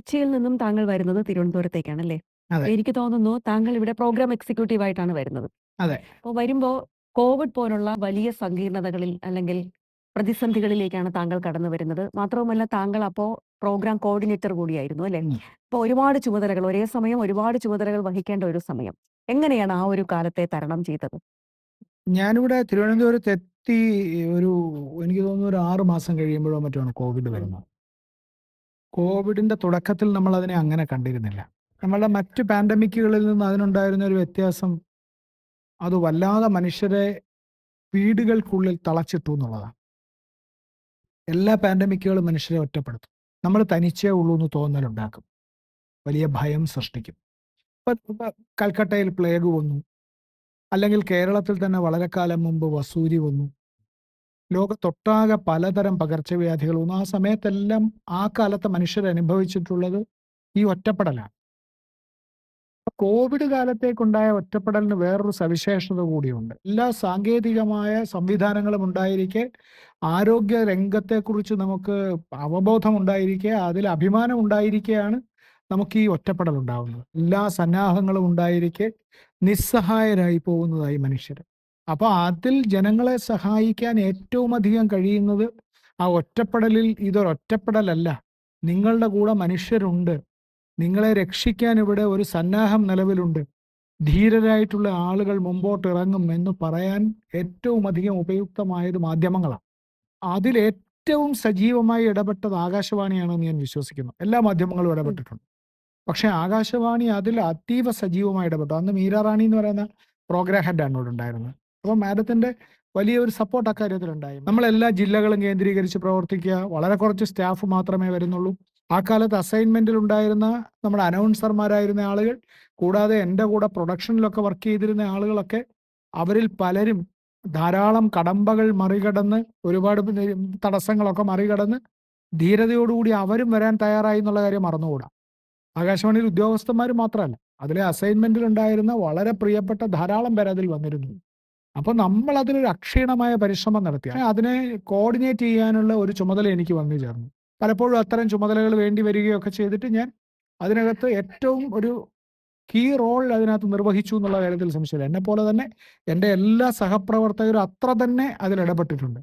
കൊച്ചിയിൽ നിന്നും താങ്കൾ വരുന്നത് തിരുവനന്തപുരത്തേക്കാണല്ലേ? അല്ലേ എനിക്ക് തോന്നുന്നു താങ്കൾ ഇവിടെ പ്രോഗ്രാം എക്സിക്യൂട്ടീവ് ആയിട്ടാണ് വരുന്നത്. അപ്പോൾ വരുമ്പോ കോവിഡ് പോലുള്ള വലിയ സങ്കീർണതകളിൽ അല്ലെങ്കിൽ പ്രതിസന്ധികളിലേക്കാണ് താങ്കൾ കടന്നു വരുന്നത്. മാത്രവുമല്ല താങ്കൾ അപ്പോ പ്രോഗ്രാം കോർഡിനേറ്റർ കൂടിയായിരുന്നു അല്ലെ. അപ്പൊ ഒരുപാട് ചുമതലകൾ ഒരേ സമയം ഒരുപാട് ചുമതലകൾ വഹിക്കേണ്ട ഒരു സമയം. എങ്ങനെയാണ് ആ ഒരു കാലത്തെ തരണം ചെയ്തത്? ഞാനിവിടെ തിരുവനന്തപുരത്ത് എത്തി ഒരു എനിക്ക് തോന്നുന്നു ഒരു ആറ് മാസം കഴിയുമ്പോഴോ മറ്റോ ആണ് കോവിഡ്. വരുന്നത്. കോവിഡിന്റെ തുടക്കത്തിൽ നമ്മൾ അതിനെ അങ്ങനെ കണ്ടിരുന്നില്ല. നമ്മളുടെ മറ്റ് പാൻഡമിക്കുകളിൽ നിന്ന് അതിനുണ്ടായിരുന്ന ഒരു വ്യത്യാസം അത് വല്ലാതെ മനുഷ്യരെ വീടുകൾക്കുള്ളിൽ തളച്ചിട്ടു എന്നുള്ളതാണ്. എല്ലാ പാൻഡമിക്കുകളും മനുഷ്യരെ ഒറ്റപ്പെടുത്തും. നമ്മൾ തനിച്ചേ ഉള്ളൂ എന്ന് തോന്നലുണ്ടാക്കും. വലിയ ഭയം സൃഷ്ടിക്കും. കൽക്കട്ടയിൽ പ്ലേഗ് വന്നു. അല്ലെങ്കിൽ കേരളത്തിൽ തന്നെ വളരെ കാലം മുമ്പ് വസൂരി വന്നു. ലോകത്തൊട്ടാകെ പലതരം പകർച്ചവ്യാധികൾ വന്നു. ആ സമയത്തെല്ലാം ആ കാലത്തെ മനുഷ്യർ അനുഭവിച്ചിട്ടുള്ളത് ഈ ഒറ്റപ്പെടലാണ്. കോവിഡ് കാലത്തേക്കുണ്ടായ ഒറ്റപ്പെടലിന് വേറൊരു സവിശേഷത കൂടിയുണ്ട്. എല്ലാ സാങ്കേതികമായ സംവിധാനങ്ങളും ഉണ്ടായിരിക്കെ, ആരോഗ്യ രംഗത്തെക്കുറിച്ച് നമുക്ക് അവബോധം ഉണ്ടായിരിക്കെ, അതിൽ അഭിമാനം ഉണ്ടായിരിക്കെയാണ് നമുക്ക് ഈ ഒറ്റപ്പെടൽ ഉണ്ടാവുന്നത്. എല്ലാ സന്നാഹങ്ങളും ഉണ്ടായിരിക്കെ നിസ്സഹായരായി പോകുന്നതായി മനുഷ്യര്. അപ്പൊ അതിൽ ജനങ്ങളെ സഹായിക്കാൻ ഏറ്റവും അധികം കഴിയുന്നത് ആ ഒറ്റപ്പെടലിൽ ഇതൊരൊറ്റപ്പെടലല്ല. നിങ്ങളുടെ കൂടെ മനുഷ്യരുണ്ട്. നിങ്ങളെ രക്ഷിക്കാൻ ഇവിടെ ഒരു സന്നാഹം നിലവിലുണ്ട്. ധീരരായിട്ടുള്ള ആളുകൾ മുമ്പോട്ട് ഇറങ്ങും എന്ന് പറയാൻ ഏറ്റവും അധികം ഉപയുക്തമായത് മാധ്യമങ്ങളാണ്. അതിൽ ഏറ്റവും സജീവമായി ഇടപെട്ടത് ആകാശവാണിയാണെന്ന് ഞാൻ വിശ്വസിക്കുന്നു. എല്ലാ മാധ്യമങ്ങളും ഇടപെട്ടിട്ടുണ്ട്. പക്ഷെ ആകാശവാണി അതിൽ അതീവ സജീവമായി ഇടപെട്ടു. അന്ന് മീരാറാണി എന്ന് പറയുന്ന പ്രോഗ്രാം ഹെഡാണ് ഇവിടെ ഉണ്ടായിരുന്നത്. അപ്പോൾ മാഡത്തിന്റെ വലിയൊരു സപ്പോർട്ട് അക്കാര്യത്തിലുണ്ടായി. നമ്മളെല്ലാ ജില്ലകളും കേന്ദ്രീകരിച്ച് പ്രവർത്തിക്കുക. വളരെ കുറച്ച് സ്റ്റാഫ് മാത്രമേ വരുന്നുള്ളൂ. ആ കാലത്ത് അസൈൻമെന്റിൽ ഉണ്ടായിരുന്ന നമ്മുടെ അനൗൺസർമാരായിരുന്ന ആളുകൾ, കൂടാതെ എന്റെ കൂടെ പ്രൊഡക്ഷനിലൊക്കെ വർക്ക് ചെയ്തിരുന്ന ആളുകളൊക്കെ അവരിൽ പലരും ധാരാളം കടമ്പകൾ മറികടന്ന് ഒരുപാട് തടസ്സങ്ങളൊക്കെ മറികടന്ന് ധീരതയോടുകൂടി അവരും വരാൻ തയ്യാറായി എന്നുള്ള കാര്യം മറന്നുകൂടാ. ആകാശവാണിയിൽ ഉദ്യോഗസ്ഥന്മാർ മാത്രമല്ല. അതിലെ അസൈൻമെന്റിൽ ഉണ്ടായിരുന്ന വളരെ പ്രിയപ്പെട്ട ധാരാളം പേർ അതിൽ വന്നിരുന്നു. അപ്പോൾ നമ്മൾ അതിലൊരു അക്ഷീണമായ പരിശ്രമം നടത്തി. അതിനെ കോർഡിനേറ്റ് ചെയ്യാനുള്ള ഒരു ചുമതല എനിക്ക് വന്നു ചേർന്നു. പലപ്പോഴും അത്തരം ചുമതലകൾ വേണ്ടി വരികയൊക്കെ ചെയ്തിട്ട് ഞാൻ അതിനകത്ത് ഏറ്റവും ഒരു കീ റോൾ അതിനകത്ത് നിർവഹിച്ചു എന്നുള്ള കാര്യത്തിൽ സംശയമില്ല. എന്നെ പോലെ തന്നെ എന്റെ എല്ലാ സഹപ്രവർത്തകരും അത്ര തന്നെ അതിൽ ഇടപെട്ടിട്ടുണ്ട്.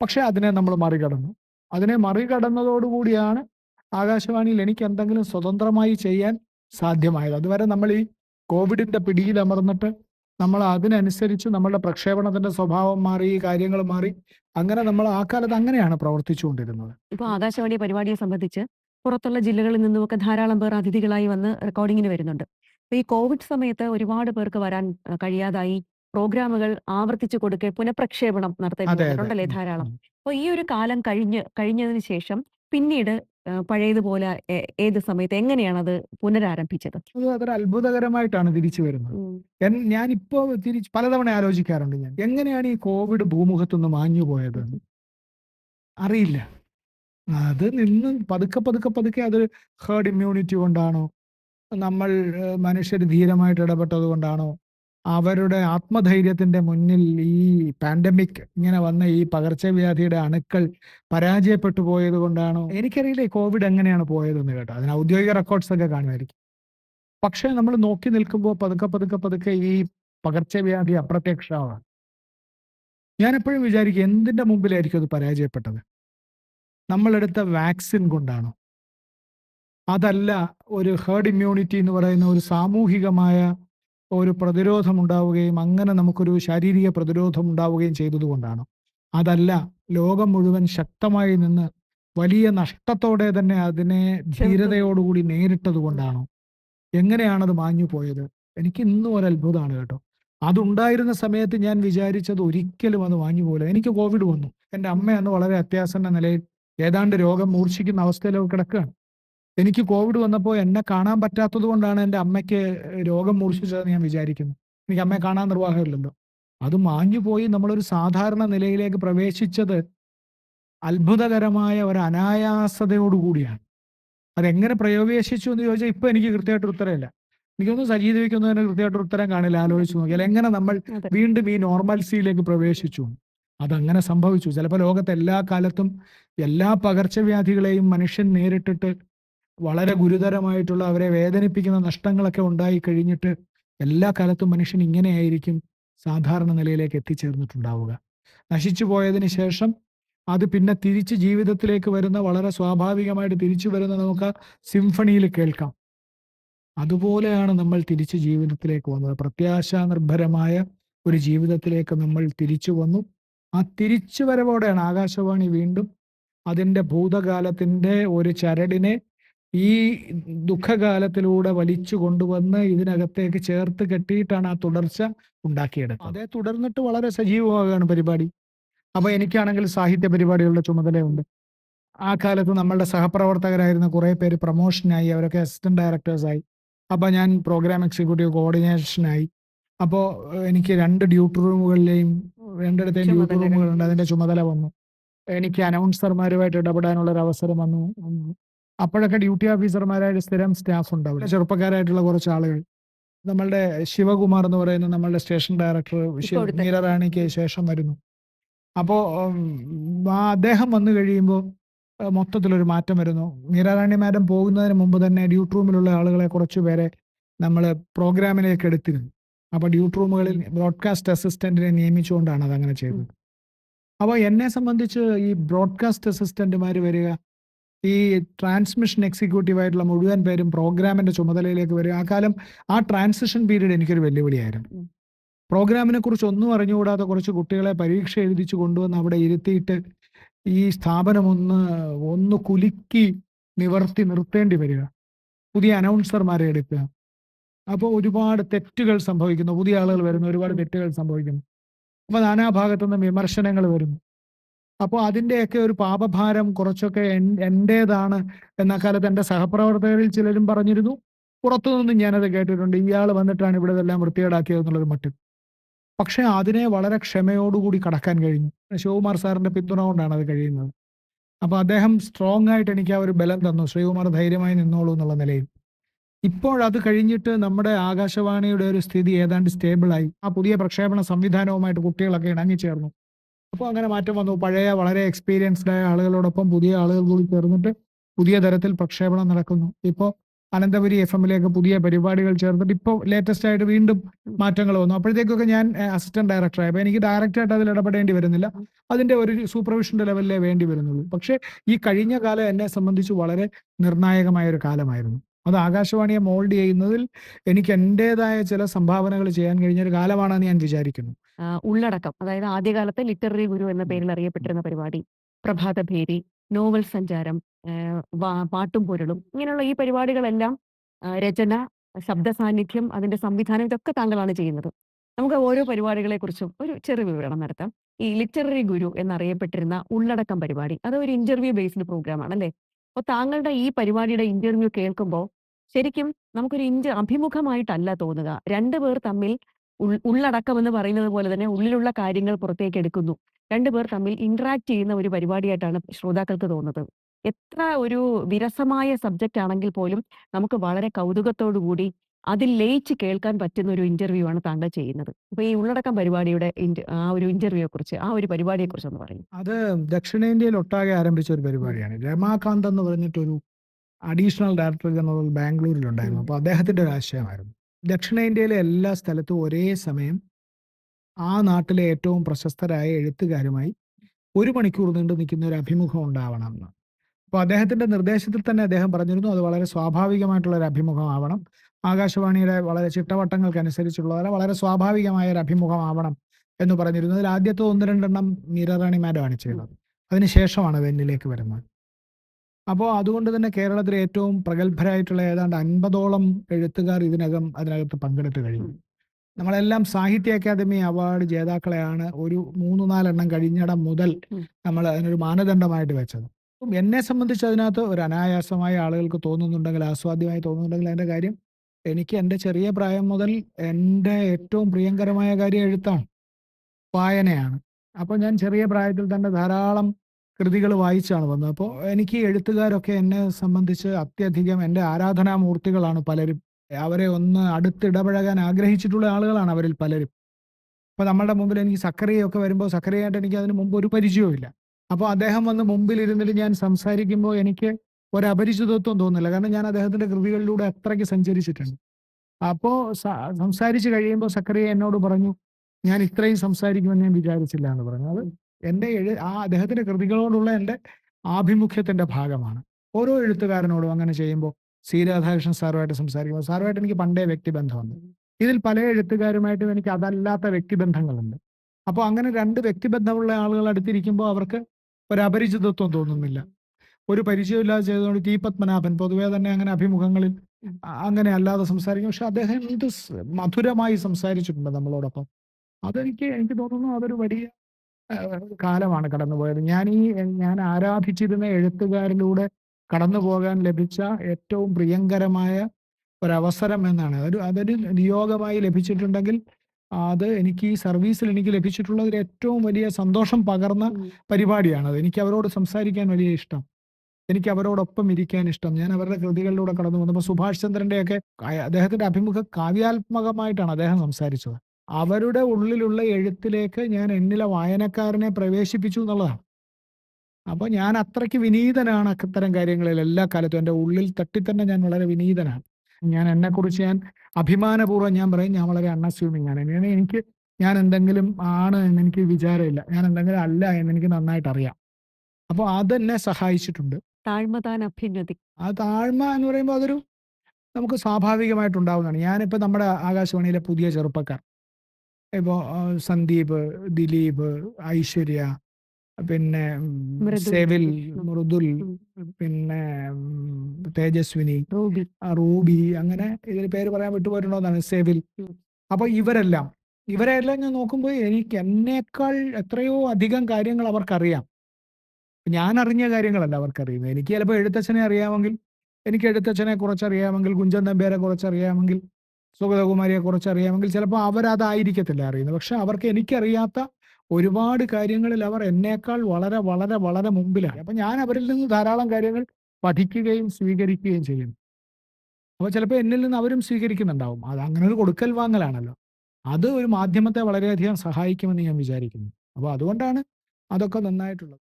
പക്ഷേ അതിനെ നമ്മൾ മറികടന്നു. അതിനെ മറികടന്നതോടുകൂടിയാണ് ആകാശവാണിയിൽ എനിക്ക് എന്തെങ്കിലും സ്വതന്ത്രമായി ചെയ്യാൻ സാധ്യമായത്. അതുവരെ നമ്മൾ ഈ കോവിഡിന്റെ പിടിയിൽ അമർന്നിട്ട് നമ്മൾ അതിനനുസരിച്ച് നമ്മളുടെ പ്രക്ഷേപണത്തിന്റെ സ്വഭാവം മാറി, കാര്യങ്ങൾ മാറി. അങ്ങനെ നമ്മൾ ആ കാലത്ത് അങ്ങനെയാണ് പ്രവർത്തിച്ചുകൊണ്ടിരുന്നത്. ഇപ്പൊ ആകാശവാണി പരിപാടിയെ സംബന്ധിച്ച് പുറത്തുള്ള ജില്ലകളിൽ നിന്നുമൊക്കെ ധാരാളം പേർ അതിഥികളായി വന്ന് റെക്കോർഡിങ്ങിന് വരുന്നുണ്ട്. അപ്പൊ ഈ കോവിഡ് സമയത്ത് ഒരുപാട് പേർക്ക് വരാൻ കഴിയാതായി. പ്രോഗ്രാമുകൾ ആവർത്തിച്ചു കൊടുക്കെ പുനഃപ്രക്ഷേപണം നടത്തേണ്ടി അതെ, അതെ. വന്നിട്ടുണ്ടല്ലേ ഉം, ധാരാളം. അപ്പൊ ഈ ഒരു കാലം കഴിഞ്ഞ് കഴിഞ്ഞതിന് ശേഷം പിന്നീട് പഴയതുപോലെ ഏത് സമയത്ത് എങ്ങനെയാണ് അത് പുനരാരംഭിച്ചത്? അത് അതൊരു അത്ഭുതകരമായിട്ടാണ് തിരിച്ചു വരുന്നത്. ഞാൻ ഇപ്പോ തിരിച്ച് പലതവണ ആലോചിക്കാറുണ്ട് ഞാൻ. എങ്ങനെയാണ് ഈ കോവിഡ് ഭൂമുഖത്തുനിന്ന് മാഞ്ഞു പോയത്? അറിയില്ല. അത് നിന്ന് പതുക്കെ, പതുക്കെ, പതുക്കെ അത് ഹേർഡ് ഇമ്മ്യൂണിറ്റി കൊണ്ടാണോ? നമ്മൾ മനുഷ്യർ ധീരമായിട്ട് ഇടപെട്ടത് കൊണ്ടാണോ? അവരുടെ ആത്മധൈര്യത്തിന്റെ മുന്നിൽ ഈ പാൻഡമിക് ഇങ്ങനെ വന്ന ഈ പകർച്ചവ്യാധിയുടെ അണുക്കൾ പരാജയപ്പെട്ടു പോയത് കൊണ്ടാണോ? എനിക്കറിയില്ല ഈ കോവിഡ് എങ്ങനെയാണ് പോയതെന്ന് കേട്ടോ. അതിന് ഔദ്യോഗിക റെക്കോർഡ്സ് ഒക്കെ കാണുമായിരിക്കും. പക്ഷേ നമ്മൾ നോക്കി നിൽക്കുമ്പോൾ പതുക്കെ, പതുക്കെ, പതുക്കെ ഈ പകർച്ചവ്യാധി അപ്രത്യക്ഷമാണ് ഞാൻ എപ്പോഴും വിചാരിക്കും എന്തിന്റെ മുമ്പിലായിരിക്കും അത് പരാജയപ്പെട്ടത്? നമ്മളെടുത്ത വാക്സിൻ കൊണ്ടാണോ? അതല്ല ഒരു ഹേർഡ് ഇമ്മ്യൂണിറ്റി എന്ന് പറയുന്ന ഒരു സാമൂഹികമായ ഒരു പ്രതിരോധം ഉണ്ടാവുകയും അങ്ങനെ നമുക്കൊരു ശാരീരിക പ്രതിരോധം ഉണ്ടാവുകയും ചെയ്തതുകൊണ്ടാണ് അതല്ല ലോകം മുഴുവൻ ശക്തമായി നിന്ന് വലിയ നഷ്ടത്തോടെ തന്നെ അതിനെ ധീരതയോടുകൂടി നേരിട്ടത് കൊണ്ടാണോ? എങ്ങനെയാണത് മാഞ്ഞു പോയത്? എനിക്ക് ഇന്നും ഒരു അത്ഭുതമാണ് കേട്ടോ. അതുണ്ടായിരുന്ന സമയത്ത് ഞാൻ വിചാരിച്ചത് ഒരിക്കലും അത് വാങ്ങി പോലെ എനിക്ക് കോവിഡ് വന്നു. എന്റെ അമ്മ അന്ന് വളരെ അത്യാസന്ന നിലയിൽ ഏതാണ്ട് രോഗം മൂർച്ഛിക്കുന്ന അവസ്ഥയിലൊക്കെ കിടക്കുകയാണ്. എനിക്ക് കോവിഡ് വന്നപ്പോൾ എന്നെ കാണാൻ പറ്റാത്തത് കൊണ്ടാണ് എന്റെ അമ്മയ്ക്ക് രോഗം മൂർച്ഛിച്ചതെന്ന് ഞാൻ വിചാരിക്കുന്നു. എനിക്ക് അമ്മയെ കാണാൻ നിർവാഹമില്ലല്ലോ. അത് മാഞ്ഞു പോയി നമ്മളൊരു സാധാരണ നിലയിലേക്ക് പ്രവേശിച്ചത് അത്ഭുതകരമായ ഒരു അനായാസതയോടുകൂടിയാണ്. അതെങ്ങനെ പ്രവേശിച്ചു എന്ന് ചോദിച്ചാൽ ഇപ്പൊ എനിക്ക് കൃത്യമായിട്ടൊരു ഉത്തരമില്ല. എനിക്കൊന്നും സജീവിക്കൊന്നും അതിന് കൃത്യമായിട്ടൊരു ഉത്തരം കാണില്ല ആലോചിച്ചു നോക്കിയാൽ. എങ്ങനെ നമ്മൾ വീണ്ടും ഈ നോർമൽസിയിലേക്ക് പ്രവേശിച്ചു? അതങ്ങനെ സംഭവിച്ചു. ചിലപ്പോൾ ലോകത്തെ എല്ലാ കാലത്തും എല്ലാ പകർച്ചവ്യാധികളെയും മനുഷ്യൻ നേരിട്ടിട്ട് വളരെ ഗുരുതരമായിട്ടുള്ള അവരെ വേദനിപ്പിക്കുന്ന നഷ്ടങ്ങളൊക്കെ ഉണ്ടായി കഴിഞ്ഞിട്ട് എല്ലാ കാലത്തും മനുഷ്യൻ ഇങ്ങനെയായിരിക്കും സാധാരണ നിലയിലേക്ക് എത്തിച്ചേർന്നിട്ടുണ്ടാവുക. നശിച്ചു പോയതിന് ശേഷം അത് പിന്നെ തിരിച്ച് ജീവിതത്തിലേക്ക് വരുന്ന വളരെ സ്വാഭാവികമായിട്ട് തിരിച്ചു വരുന്ന നമുക്ക് സിംഫണിയിൽ കേൾക്കാം. അതുപോലെയാണ് നമ്മൾ തിരിച്ച് ജീവിതത്തിലേക്ക് വന്നത്. പ്രത്യാശ നിർഭരമായ ഒരു ജീവിതത്തിലേക്ക് നമ്മൾ തിരിച്ചു വന്നു. ആ തിരിച്ചു വരവോടെയാണ് ആകാശവാണി വീണ്ടും അതിന്റെ ഭൂതകാലത്തിന്റെ ഒരു ചരടിനെ ഈ ദുഃഖകാലത്തിലൂടെ വലിച്ചു കൊണ്ടുവന്ന് ഇതിനകത്തേക്ക് ചേർത്ത് കെട്ടിയിട്ടാണ് ആ തുടർച്ച ഉണ്ടാക്കിയെടുത്തത്. അതേ തുടർന്നിട്ട് വളരെ സജീവമാകുകയാണ് പരിപാടി. അപ്പൊ എനിക്കാണെങ്കിൽ സാഹിത്യ പരിപാടികളുടെ ചുമതലയുണ്ട്. ആ കാലത്ത് നമ്മളുടെ സഹപ്രവർത്തകരായിരുന്ന കുറേ പേര് പ്രൊമോഷനായി അവരൊക്കെ അസിസ്റ്റന്റ് ഡയറക്ടേഴ്സായി. അപ്പൊ ഞാൻ പ്രോഗ്രാം എക്സിക്യൂട്ടീവ് കോർഡിനേഷനായി. അപ്പോൾ എനിക്ക് രണ്ട് ഡ്യൂട്ടി റൂമുകളിലെയും രണ്ടിടത്തെയും ഡ്യൂട്ടി. റൂമുകളുണ്ട്. അതിന്റെ ചുമതല വന്നു. എനിക്ക് അനൗൺസർമാരുമായിട്ട് ഇടപെടാനുള്ള ഒരു അവസരം വന്നു. അപ്പോഴൊക്കെ ഡ്യൂട്ടി ഓഫീസർമാരായിട്ട് സ്ഥിരം സ്റ്റാഫ് ഉണ്ടാവും ചെറുപ്പക്കാരായിട്ടുള്ള കുറച്ച് ആളുകൾ. നമ്മളുടെ ശിവകുമാർ എന്ന് പറയുന്ന നമ്മളുടെ സ്റ്റേഷൻ ഡയറക്ടർ. മീരറാണിക്ക് ശേഷം വരുന്നു. അപ്പോൾ അദ്ദേഹം വന്നു കഴിയുമ്പോൾ മൊത്തത്തിലൊരു മാറ്റം വരുന്നു. മീരാറാണി മാഡം പോകുന്നതിന് മുമ്പ് തന്നെ ഡ്യൂട്ട് റൂമിലുള്ള ആളുകളെ കുറച്ച് പേരെ നമ്മൾ പ്രോഗ്രാമിലേക്ക് എടുത്തിരുന്നു. അപ്പോൾ ഡ്യൂട്ട് റൂമുകളിൽ ബ്രോഡ്കാസ്റ്റ് അസിസ്റ്റന്റിനെ നിയമിച്ചുകൊണ്ടാണ് അതങ്ങനെ ചെയ്തത്. അപ്പോൾ എന്നെ സംബന്ധിച്ച് ഈ ബ്രോഡ്കാസ്റ്റ് അസിസ്റ്റന്റുമാർ വരിക ഈ ട്രാൻസ്മിഷൻ എക്സിക്യൂട്ടീവ് ആയിട്ടുള്ള മുഴുവൻ പേരും പ്രോഗ്രാമിന്റെ ചുമതലയിലേക്ക് വരിക ആ കാലം ആ ട്രാൻസിഷൻ പീരീഡ് എനിക്കൊരു വെല്ലുവിളിയായിരുന്നു. പ്രോഗ്രാമിനെ കുറിച്ച് ഒന്നും അറിഞ്ഞുകൂടാത്ത കുറച്ച് കുട്ടികളെ പരീക്ഷ എഴുതിച്ചു കൊണ്ടുവന്ന് അവിടെ ഇരുത്തിയിട്ട് ഈ സ്ഥാപനം ഒന്ന് ഒന്ന് കുലുക്കി നിവർത്തി നിർത്തേണ്ടി വരിക. പുതിയ അനൗൺസർമാരെ എടുക്കുക. അപ്പോൾ ഒരുപാട് തെറ്റുകൾ സംഭവിക്കുന്നു. പുതിയ ആളുകൾ വരുന്നു. ഒരുപാട് തെറ്റുകൾ സംഭവിക്കുന്നു. അപ്പോൾ നാനാഭാഗത്തു നിന്നും വിമർശനങ്ങൾ വരുന്നു. അപ്പോൾ അതിന്റെയൊക്കെ ഒരു പാപഭാരം കുറച്ചൊക്കെ എൻ- എന്റേതാണ് എന്ന കാലത്ത് എന്റെ സഹപ്രവർത്തകരിൽ ചിലരും പറഞ്ഞിരുന്നു. പുറത്തുനിന്നും ഞാനത് കേട്ടിട്ടുണ്ട്. ഇയാൾ വന്നിട്ടാണ് ഇവിടെ ഇതെല്ലാം വൃത്തികേടാക്കിയതെന്നുള്ളൊരു മട്ടിൽ പക്ഷേ അതിനെ വളരെ ക്ഷമയോടുകൂടി കടക്കാൻ കഴിഞ്ഞു. ശിവകുമാർ സാറിന്റെ പിന്തുണ കൊണ്ടാണ് അത് കഴിയുന്നത്. അപ്പോൾ അദ്ദേഹം സ്ട്രോങ് ആയിട്ട് എനിക്ക് ആ ഒരു ബലം തന്നു. ശ്രീകുമാർ ധൈര്യമായി നിന്നോളൂ എന്നുള്ള നിലയിൽ. ഇപ്പോഴത് കഴിഞ്ഞിട്ട് നമ്മുടെ ആകാശവാണിയുടെ ഒരു സ്ഥിതി ഏതാണ്ട് സ്റ്റേബിളായി ആ പുതിയ പ്രക്ഷേപണ സംവിധാനവുമായിട്ട് കുട്ടികളൊക്കെ ഇണങ്ങിച്ചേർന്നു. അപ്പോൾ അങ്ങനെ മാറ്റം വന്നു. പഴയ വളരെ എക്സ്പീരിയൻസ്ഡ് ആയ ആളുകളോടൊപ്പം പുതിയ ആളുകൾ കൂടി ചേർന്നിട്ട് പുതിയ തരത്തിൽ പ്രക്ഷേപണം നടക്കുന്നു. ഇപ്പോൾ അനന്തപുരി എഫ് എമ്മിലേക്ക് പുതിയ പരിപാടികൾ ചേർന്നിട്ട് ഇപ്പോൾ ലേറ്റസ്റ്റ് ആയിട്ട് വീണ്ടും മാറ്റങ്ങൾ വന്നു. അപ്പോഴത്തേക്കൊക്കെ ഞാൻ അസിസ്റ്റന്റ് ഡയറക്ടറായി അപ്പോൾ എനിക്ക് ഡയറക്റ്റായിട്ട് അതിൽ ഇടപെടേണ്ടി വരുന്നില്ല. അതിന്റെ ഒരു സൂപ്പർവിഷന്റെ ലെവലിലേ വേണ്ടി വരുന്നുള്ളൂ. പക്ഷേ ഈ കഴിഞ്ഞ കാലം എന്നെ സംബന്ധിച്ച് വളരെ നിർണായകമായ ഒരു കാലമായിരുന്നു. അത് ആകാശവാണിയെ മോൾഡ് ചെയ്യുന്നതിൽ എനിക്ക് എന്റെതായ ചില സംഭാവനകൾ ചെയ്യാൻ കഴിഞ്ഞ ഒരു കാലമാണെന്ന് ഞാൻ വിചാരിക്കുന്നു. ഉള്ളടക്കം. അതായത് ആദ്യകാലത്ത് ലിറ്റററി ഗുരു എന്ന പേരിൽ അറിയപ്പെട്ടിരുന്ന പരിപാടി പ്രഭാതഭേരി നോവൽ സഞ്ചാരം പാട്ടും പൊരുളും ഇങ്ങനെയുള്ള ഈ പരിപാടികളെല്ലാം രചന ശബ്ദ സാന്നിധ്യം അതിന്റെ സംവിധാനം ഇതൊക്കെ താങ്കളാണ് ചെയ്യുന്നത്. നമുക്ക് ഓരോ പരിപാടികളെ കുറിച്ചും ഒരു ചെറിയ വിവരണം നടത്താം. ഈ ലിറ്റററി ഗുരു എന്നറിയപ്പെട്ടിരുന്ന ഉള്ളടക്കം പരിപാടി അത് ഒരു ഇന്റർവ്യൂ ബേസ്ഡ് പ്രോഗ്രാം ആണ് അപ്പോൾ താങ്കളുടെ ഈ പരിപാടിയുടെ ഇന്റർവ്യൂ കേൾക്കുമ്പോൾ ശരിക്കും നമുക്കൊരു ഇന്റ അഭിമുഖമായിട്ടല്ല തോന്നുക. രണ്ടുപേർ തമ്മിൽ ഉള്ളടക്കം എന്ന് പറയുന്നത് പോലെ തന്നെ ഉള്ളിലുള്ള കാര്യങ്ങൾ പുറത്തേക്ക് എടുക്കുന്നു. രണ്ടുപേർ തമ്മിൽ ഇന്ററാക്ട് ചെയ്യുന്ന ഒരു പരിപാടിയായിട്ടാണ് ശ്രോതാക്കൾക്ക് തോന്നുന്നത്. എത്ര ഒരു വിരസമായ സബ്ജക്റ്റ് ആണെങ്കിൽ പോലും നമുക്ക് വളരെ കൗതുകത്തോടു കൂടി അതിൽ ലയിച്ച് കേൾക്കാൻ പറ്റുന്ന ഒരു ഇന്റർവ്യൂ ആണ് താങ്കൾ ചെയ്യുന്നത്. അപ്പൊ ഈ ഉള്ളടക്കം പരിപാടിയുടെ ആ ഒരു ഇന്റർവ്യൂയെ കുറിച്ച് ആ ഒരു പരിപാടിയെ കുറിച്ച് ഒന്ന് പറയും. അത് ദക്ഷിണേന്ത്യയിൽ ഒട്ടാകെ ആരംഭിച്ച ഒരു പരിപാടിയാണ്. രമാകാന്ത് എന്ന് പറഞ്ഞിട്ടൊരു അഡീഷണൽ ഡയറക്ടർ ജനറൽ ബാംഗ്ലൂരിലുണ്ടായിരുന്നു. അപ്പോൾ അദ്ദേഹത്തിന്റെ ഒരു ആശയമായിരുന്നു. ദക്ഷിണേന്ത്യയിലെ എല്ലാ സ്ഥലത്തും ഒരേ സമയം ആ നാട്ടിലെ ഏറ്റവും പ്രശസ്തരായ എഴുത്തുകാരുമായി ഒരു മണിക്കൂർ നീണ്ടു നിൽക്കുന്ന ഒരു അഭിമുഖം ഉണ്ടാവണം എന്ന് അപ്പോൾ അദ്ദേഹത്തിന്റെ നിർദ്ദേശത്തിൽ തന്നെ അദ്ദേഹം പറഞ്ഞിരുന്നു അത് വളരെ സ്വാഭാവികമായിട്ടുള്ള ഒരു അഭിമുഖമാവണം. ആകാശവാണിയുടെ വളരെ ചിട്ടവട്ടങ്ങൾക്കനുസരിച്ചുള്ള വളരെ സ്വാഭാവികമായ ഒരു അഭിമുഖമാവണം എന്ന് പറഞ്ഞിരുന്നു. അതിൽ ആദ്യത്തെ ഒന്ന് രണ്ടെണ്ണം മീരാറാണി മാഡമാണ് ചെയ്തത്. അതിനുശേഷമാണ് വെന്നിലേക്ക് വരുന്നത്. അപ്പോൾ അതുകൊണ്ട് തന്നെ കേരളത്തിലെ ഏറ്റവും പ്രഗത്ഭരായിട്ടുള്ള ഏതാണ്ട് അൻപതോളം എഴുത്തുകാർ ഇതിനകം അതിനകത്ത് പങ്കെടുത്ത് കഴിഞ്ഞു. നമ്മളെല്ലാം സാഹിത്യ അക്കാദമി അവാർഡ് ജേതാക്കളെയാണ് ഒരു മൂന്ന് നാലെണ്ണം കഴിഞ്ഞിടം മുതൽ. നമ്മൾ അതിനൊരു മാനദണ്ഡമായിട്ട് വെച്ചത്. എന്നെ സംബന്ധിച്ച് അതിനകത്ത് ഒരു അനായാസമായ ആളുകൾക്ക് തോന്നുന്നുണ്ടെങ്കിൽ ആസ്വാദ്യമായി തോന്നുന്നുണ്ടെങ്കിൽ അതിന്റെ കാര്യം എനിക്ക് എന്റെ ചെറിയ പ്രായം മുതൽ എന്റെ ഏറ്റവും പ്രിയങ്കരമായ കാര്യം എഴുത്താണ്. വായനയാണ്. അപ്പോൾ ഞാൻ ചെറിയ പ്രായത്തിൽ തന്നെ ധാരാളം കൃതികൾ വായിച്ചാണ് വന്നത്. അപ്പോൾ എനിക്ക് എഴുത്തുകാരൊക്കെ എന്നെ സംബന്ധിച്ച് അത്യധികം എന്റെ ആരാധനാമൂർത്തികളാണ് പലരും. അവരെ ഒന്ന് അടുത്തിടപഴകാൻ ആഗ്രഹിച്ചിട്ടുള്ള ആളുകളാണ് അവരിൽ പലരും. അപ്പോൾ നമ്മളുടെ മുമ്പിൽ എനിക്ക് സക്കറിയൊക്കെ വരുമ്പോൾ സക്കറിയായിട്ട് എനിക്ക് അതിന് മുമ്പ് ഒരു പരിചയവും ഇല്ല അപ്പോൾ അദ്ദേഹം വന്ന് മുമ്പിൽ ഇരുന്നിട്ട് ഞാൻ സംസാരിക്കുമ്പോൾ എനിക്ക് ഒരപരിചിതത്വം തോന്നുന്നില്ല. കാരണം ഞാൻ അദ്ദേഹത്തിന്റെ കൃതികളിലൂടെ അത്രയ്ക്ക് സഞ്ചരിച്ചിട്ടുണ്ട്. അപ്പോ സംസാരിച്ചു സംസാരിച്ച് കഴിയുമ്പോൾ സക്കറിയ എന്നോട് പറഞ്ഞു, "ഞാൻ ഇത്രയും സംസാരിക്കുമെന്ന് ഞാൻ വിചാരിച്ചില്ല" എന്ന് പറഞ്ഞു. അത് എന്റെ എഴു ആ അദ്ദേഹത്തിന്റെ കൃതികളോടുള്ള എന്റെ ആഭിമുഖ്യത്തിന്റെ ഭാഗമാണ്. ഓരോ എഴുത്തുകാരനോടും അങ്ങനെ ചെയ്യുമ്പോൾ സി. രാധാകൃഷ്ണൻ സാറുമായിട്ട് സംസാരിക്കുമ്പോൾ സാറുമായിട്ട് എനിക്ക് പണ്ടേ വ്യക്തിബന്ധമുണ്ട്. ഇതിൽ പല എഴുത്തുകാരുമായിട്ടും എനിക്ക് അതല്ലാത്ത വ്യക്തിബന്ധങ്ങളുണ്ട്. അപ്പോൾ അങ്ങനെ രണ്ട് വ്യക്തിബന്ധമുള്ള ആളുകൾ അടുത്തിരിക്കുമ്പോൾ അവർക്ക് ഒരു അപരിചിതത്വം തോന്നുന്നില്ല. ഒരു പരിചയമില്ലാതെ ചെയ്തതുകൊണ്ട് ടി. പത്മനാഭൻ പൊതുവേ തന്നെ അങ്ങനെ അഭിമുഖങ്ങളിൽ അങ്ങനെ അല്ലാതെ സംസാരിക്കും. പക്ഷെ അദ്ദേഹം ഇത് മധുരമായി സംസാരിച്ചിട്ടുണ്ട് നമ്മളോടൊപ്പം. അതെനിക്ക് എനിക്ക് തോന്നുന്നു അതൊരു വലിയ കാലമാണ് കടന്നുപോയത്. ഞാൻ ഈ ഞാൻ ആരാധിച്ചിരുന്ന എഴുത്തുകാരിലൂടെ കടന്നു പോകാൻ ലഭിച്ച ഏറ്റവും പ്രിയങ്കരമായ ഒരവസരം എന്നാണ്. അതൊരു അതൊരു നിയോഗമായി ലഭിച്ചിട്ടുണ്ടെങ്കിൽ അത് എനിക്ക് ഈ സർവീസിൽ എനിക്ക് ലഭിച്ചിട്ടുള്ളതിൽ ഏറ്റവും വലിയ സന്തോഷം പകർന്ന പരിപാടിയാണ് പരിപാടിയാണത്. എനിക്ക് അവരോട് സംസാരിക്കാൻ വലിയ ഇഷ്ടം. എനിക്ക് അവരോടൊപ്പം ഇരിക്കാൻ ഇഷ്ടം. ഞാൻ അവരുടെ കൃതികളിലൂടെ കടന്നു വന്നപ്പോൾ സുഭാഷ് ചന്ദ്രന്റെയൊക്കെ അദ്ദേഹത്തിന്റെ അഭിമുഖ കാവ്യാത്മകമായിട്ടാണ് അദ്ദേഹം സംസാരിച്ചത്. അവരുടെ ഉള്ളിലുള്ള എഴുത്തിലേക്ക് ഞാൻ എന്നിലെ വായനക്കാരനെ പ്രവേശിപ്പിച്ചു എന്നുള്ളതാണ്. അപ്പൊ ഞാൻ അത്രയ്ക്ക് വിനീതനാണ് അത്തരം കാര്യങ്ങളിൽ എല്ലാ കാലത്തും. എന്റെ ഉള്ളിൽ തട്ടി തന്നെ ഞാൻ വളരെ വിനീതനാണ്. ഞാൻ എന്നെക്കുറിച്ച് ഞാൻ അഭിമാനപൂർവം ഞാൻ പറയും ഞാൻ വളരെ അൺഅസ്യൂമിങ് ആണ്. എനിക്ക് ഞാൻ എന്തെങ്കിലും ആണ് എന്നെനിക്ക് വിചാരമില്ല. ഞാൻ എന്തെങ്കിലും അല്ല എന്നെനിക്ക് നന്നായിട്ട് അറിയാം. അപ്പോൾ അതെന്നെ സഹായിച്ചിട്ടുണ്ട്. താഴ്മ താൻ അഭ്യുന്നതി. ആ താഴ്മ എന്ന് പറയുമ്പോൾ അതൊരു നമുക്ക് സ്വാഭാവികമായിട്ടുണ്ടാവുന്നതാണ്. ഞാനിപ്പോൾ നമ്മുടെ ആകാശവാണിയിലെ പുതിയ ചെറുപ്പക്കാർ ഇപ്പോൾ സന്ദീപ്, ദിലീപ്, ഐശ്വര്യ, പിന്നെ. സെവിൽ, മൃദുൽ, പിന്നെ തേജസ്വിനി, റൂബി. അങ്ങനെ ഇതിന് പേര് പറയാൻ വിട്ടുപോയിട്ടുണ്ടോന്നാണ് സെവിൽ. അപ്പൊ ഇവരെല്ലാം ഇവരെല്ലാം ഞാൻ നോക്കുമ്പോൾ എനിക്ക് എന്നേക്കാൾ എത്രയോ അധികം കാര്യങ്ങൾ അവർക്കറിയാം. ഞാൻ അറിഞ്ഞ കാര്യങ്ങളല്ല അവർക്കറിയുന്നത്. എനിക്ക് ചിലപ്പോൾ എഴുത്തച്ഛനെ അറിയാമെങ്കിൽ എനിക്ക് എഴുത്തച്ഛനെ കുറച്ചറിയാമെങ്കിൽ കുഞ്ചൻ നമ്പ്യാരെ കുറച്ചറിയാമെങ്കിൽ സുഗതകുമാരിയെ കുറച്ചറിയാമെങ്കിൽ ചിലപ്പോൾ അവരതായിരിക്കത്തില്ല അറിയുന്നത്. പക്ഷെ അവർക്ക് എനിക്കറിയാത്ത ഒരുപാട് കാര്യങ്ങളിൽ അവർ എന്നേക്കാൾ വളരെ വളരെ വളരെ മുമ്പിലാണ്. അപ്പം ഞാൻ അവരിൽ നിന്ന് ധാരാളം കാര്യങ്ങൾ പഠിക്കുകയും സ്വീകരിക്കുകയും ചെയ്യുന്നു. അപ്പോൾ ചിലപ്പോൾ എന്നിൽ നിന്ന് അവരും സ്വീകരിക്കുന്നുണ്ടാവും. അത് അങ്ങനെ ഒരു കൊടുക്കൽ വാങ്ങലാണല്ലോ. അത് ഒരു മാധ്യമത്തെ വളരെയധികം സഹായിക്കുമെന്ന് ഞാൻ വിചാരിക്കുന്നു. അപ്പോൾ അതുകൊണ്ടാണ് അതൊക്കെ നന്നായിട്ടുള്ളത്.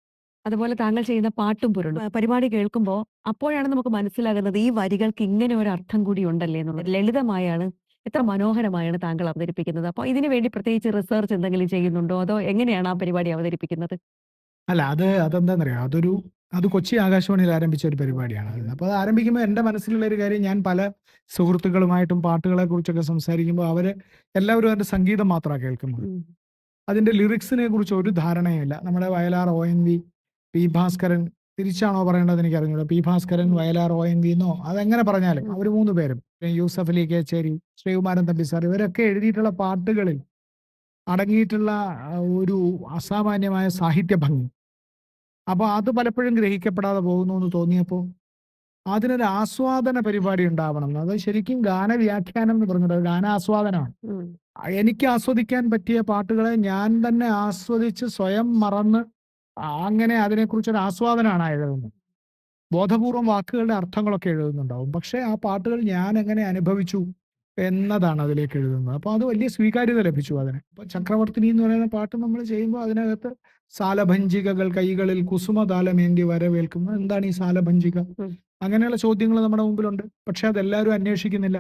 അതുപോലെ താങ്കൾ ചെയ്യുന്ന പാട്ടും പൊരുളും. പരിപാടി കേൾക്കുമ്പോൾ അപ്പോഴാണ് നമുക്ക് മനസ്സിലാകുന്നത് ഈ വരികൾക്ക് ഇങ്ങനെ ഒരു അർത്ഥം കൂടി ഉണ്ടല്ലേ എന്നുള്ളത്. ലളിതമായാണ് എത്ര മനോഹരമായാണ് താങ്കൾ അവതരിപ്പിക്കുന്നത്. അപ്പോൾ ഇതിനു വേണ്ടി പ്രത്യേകിച്ച് റിസർച്ച് എന്തെങ്കിലും ചെയ്യുന്നുണ്ടോ? അതോ എങ്ങനെയാണ് ആ പരിപാടി അവതരിപ്പിക്കുന്നത്? അല്ല അത് അതെന്താണെന്നറിയാം അതൊരു അത് കൊച്ചി ആകാശവാണിയിൽ ആരംഭിച്ച ഒരു പരിപാടിയാണ്. അപ്പൊ അത് ആരംഭിക്കുമ്പോൾ എന്റെ മനസ്സിലുള്ള ഒരു കാര്യം ഞാൻ പല സുഹൃത്തുക്കളുമായിട്ടും പാട്ടുകളെ കുറിച്ചൊക്കെ സംസാരിക്കുമ്പോൾ അവർ എല്ലാവരും അതിന്റെ സംഗീതം മാത്രമാണ് കേൾക്കുന്നത്. അതിന്റെ ലിറിക്സിനെ കുറിച്ച് ഒരു ധാരണയുമില്ല. നമ്മുടെ വയലാർ ഒ.എൻ.വി, പി. ഭാസ്കരൻ തിരിച്ചാണോ പറയേണ്ടത് എനിക്ക് അറിഞ്ഞൂടാ. P. Bhaskaran, Vayalar O N V എന്നോ അതെങ്ങനെ പറഞ്ഞാലും അവർ മൂന്ന് പേരും യൂസഫ് അലി കേച്ചേരി, ശ്രീകുമാരൻ തമ്പി സാർ ഇവരൊക്കെ എഴുതിയിട്ടുള്ള പാട്ടുകളിൽ അടങ്ങിയിട്ടുള്ള ഒരു അസാമാന്യമായ സാഹിത്യ ഭംഗി. അപ്പൊ അത് പലപ്പോഴും ഗ്രഹിക്കപ്പെടാതെ പോകുന്നു എന്ന് തോന്നിയപ്പോൾ അതിനൊരു ആസ്വാദന പരിപാടി ഉണ്ടാവണം. അത് ശരിക്കും ഗാനവ്യാഖ്യാനം എന്ന് പറഞ്ഞത് ഗാനാസ്വാദനമാണ്. ആസ്വാദനമാണ് എനിക്ക് ആസ്വദിക്കാൻ പറ്റിയ പാട്ടുകളെ ഞാൻ തന്നെ ആസ്വദിച്ച് സ്വയം മറന്ന് അങ്ങനെ അതിനെക്കുറിച്ചൊരു ആസ്വാദനമാണ് എഴുതുന്നത്. ബോധപൂർവം വാക്കുകളുടെ അർത്ഥങ്ങളൊക്കെ എഴുതുന്നുണ്ടാവും. പക്ഷേ ആ പാട്ടുകൾ ഞാൻ എങ്ങനെ അനുഭവിച്ചു എന്നതാണ് അതിലേക്ക് എഴുതുന്നത്. അപ്പൊ അത് വലിയ സ്വീകാര്യത ലഭിച്ചു അതിന്. അപ്പൊ ചക്രവർത്തിനി എന്ന് പറയുന്ന പാട്ട് നമ്മൾ ചെയ്യുമ്പോൾ അതിനകത്ത് സാലഭഞ്ചികകൾ കൈകളിൽ കുസുമതാലമേന്തി വരവേൽക്കുന്നു എന്താണ് ഈ സാലഭഞ്ചിക. അങ്ങനെയുള്ള ചോദ്യങ്ങൾ നമ്മുടെ മുമ്പിലുണ്ട്. പക്ഷെ അതെല്ലാവരും അന്വേഷിക്കുന്നില്ല.